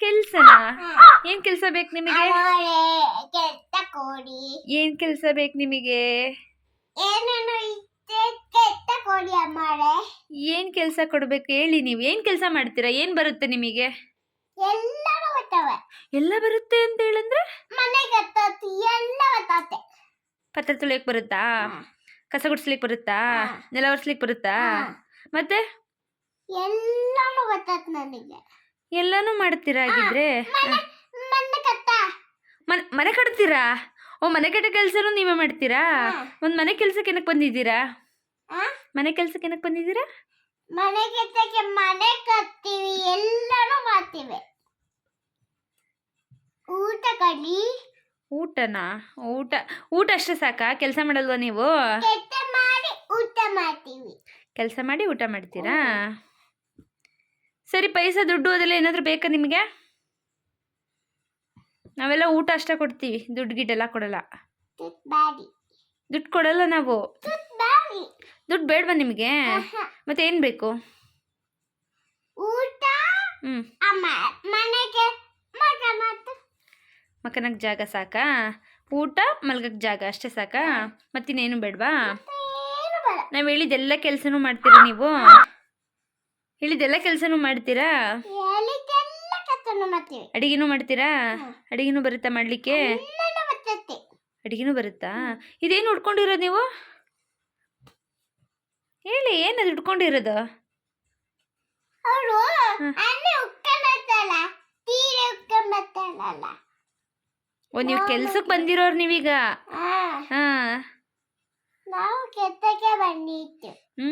ಕೆಲ್ಸನಾ? ಏನ್ ಕೆಲ್ಸ ಬೇಕು ನಿಮಗೆ? ಏನ್ ಕೆಲ್ಸ ಬೇಕು ನಿಮಗೆ? ಏನ್ ಕೆಲ್ಸ ಕೊಡ್ಬೇಕು ಹೇಳಿ ನೀವು. ಏನ್ ಕೆಲ್ಸ ಮಾಡ್ತೀರಾ? ಏನ್ ಬರುತ್ತೆ ನಿಮಗೆ? ಎಲ್ಲ ಬರುತ್ತೆ ಅಂತ ಹೇಳಂದ್ರೆ? ಎಲ್ಲ ಪತ್ರ ತುಳಿಯಕ್ ಬರುತ್ತಾ? ಕಸ ಗುಡ್ಸ್ಲಿಕ್ ಬರುತ್ತಾ? ನೆಲ ಒರ್ಸ್ಲಿಕ್ ಬರುತ್ತಾ. ಮತ್ತೆ? ಎಲ್ಲಾನು ಬರ್ತತ್ ನನಗೆ. ಎಲ್ಲಾನು ಮಾಡ್ತೀರಾ ಹಾಗಿದ್ರೆ? ಮನೆ ಕಟ್ತೀರಾ? ಓ ಮನೆ ಕಟ್ಟ ಕೆಲಸನೂ ನೀವೇ ಮಾಡ್ತೀರಾ? ಒಂದು ಮನೆ ಕೆಲ್ಸಕ್ಕೆ ಏನಕ್ಕೆ ಬಂದಿದ್ದೀರಾ? ಆ? ಮನೆ ಕೆಲ್ಸಕ್ಕೆ ಏನಕ್ಕೆ ಬಂದಿದ್ದೀರಾ? ಮನೆ ಕೆಲಸಕ್ಕೆ ಮನೆ ಕಟ್ತೀವಿ ಎಲ್ಲಾನು ಮಾಡ್ತೀವಿ. ಊಟ ಕಡಿ ಊಟನಾ? ಊಟ ಊಟ ಅಷ್ಟೇ ಸಾಕಾ? ಕೆಲಸ ಮಾಡಲ್ವಾ ನೀವು? ಕೆಟ್ಟ ಮಾಡಿ ಊಟ ಮಾಡ್ತೀವಿ. ಕೆಲಸ ಮಾಡಿ ಊಟ ಮಾಡ್ತೀರಾ? ಸರಿ ಪೈಸಾ ದುಡ್ಡು ಅದೆಲ್ಲ ಏನಾದರೂ ಬೇಕಾ ನಿಮಗೆ? ನಾವೆಲ್ಲ ಊಟ ಅಷ್ಟೇ ಕೊಡ್ತೀವಿ ದುಡ್ಡು ಗಿಡ್ಡೆಲ್ಲ ಕೊಡಲ್ಲ. ದುಡ್ಡು ಕೊಡಲ್ಲ ನಾವು. ದುಡ್ಡು ಬೇಡವಾ ನಿಮಗೆ. ಮತ್ತೆ ಏನು ಬೇಕು? ಮಕ್ಕನಕ್ಕೆ ಜಾಗ ಸಾಕಾ? ಊಟ ಮಲ್ಗಕ್ಕೆ ಜಾಗ ಅಷ್ಟೇ ಸಾಕಾ? ಮತ್ತಿನ್ನೇನು ಬೇಡವಾ? ನಾವು ಹೇಳಿದ್ದೆಲ್ಲ ಕೆಲಸನೂ ಮಾಡ್ತೀರಾ ನೀವು? ಹೇಳಿದ್ದೆಲ್ಲ ಕೆಲಸನು ಮಾಡ್ತೀರಾ? ಹೇಳಿದ್ದೆಲ್ಲ ಕತ್ತನ್ನು ಮಾಡ್ತೀವಿ. ಅಡಿಗೆನೂ ಮಾಡ್ತೀರಾ? ಅಡಿಗೆನು ಬರುತ್ತಾ ಮಾಡ್ಲಿಕ್ಕೆ? ಎಲ್ಲನೂ ಬರ್ತೈತೆ. ಅಡಿಗೆನೂ ಬರುತ್ತಾ? ಇದೇನು ಉಟ್ಕೊಂಡಿರೋದು ನೀವು? ಹೇಳಿ ಏನದು ಉಟ್ಕೊಂಡಿರೋದು? ಅವರು ಹ್ಮ್. ಅನ್ನೆ ಉಕ್ಕಂಬತ್ತಲ್ಲ ತೀರೆ ಉಕ್ಕಂಬತ್ತಲ್ಲ ಓ ನೀವು ಕೆಲ್ಸಕ್ಕೆ ಬಂದಿರೋರು ನೀವೀಗ? ಹಾ. ಹಾಂ. ನಾವು ಕೆತ್ತಕ್ಕೆ ಬಂದಿತ್ತು ಹ್ಞೂ